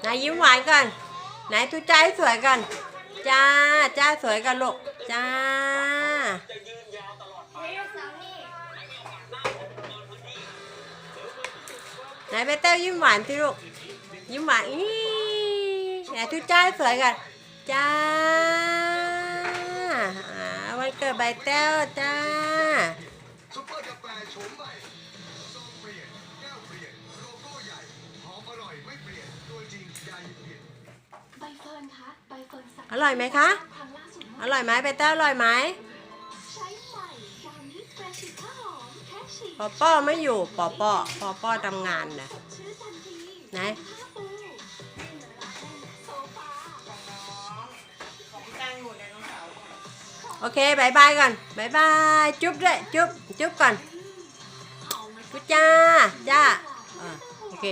ไหนยิ้มหวานก่อนไหนทุจ้าให้สวยก่อนจ้าจ้าสวยกันลูกจ้าไหนไปเต้ายิ้มหวานที่ลูกยิ้มหวานอีไหนทุจ้าให้สวยก่อนจ้าอ่าวันเกิดใบเต้าจ้า ใหญ่เปลี่ยนใบเฟิร์นคะใบเฟิร์นสักอร่อยไหมคะ ครั้งล่าสุดอร่อยไหมใบเต้าอร่อยไหมใช้ใหม่ดาวนิสแฟรชิข้าวหอมแค่ฉีดปอป้อไม่อยู่ปอป้อปอป้อทำงานนะสดชื่นทันทีไหนผ้าปูโซฟาโอเคบายบายก่อนบายบายจุ๊บด้วยจุ๊บจุ๊บก่อนหอมไหมจุ๊บจ้าจ้าอ่าโอเค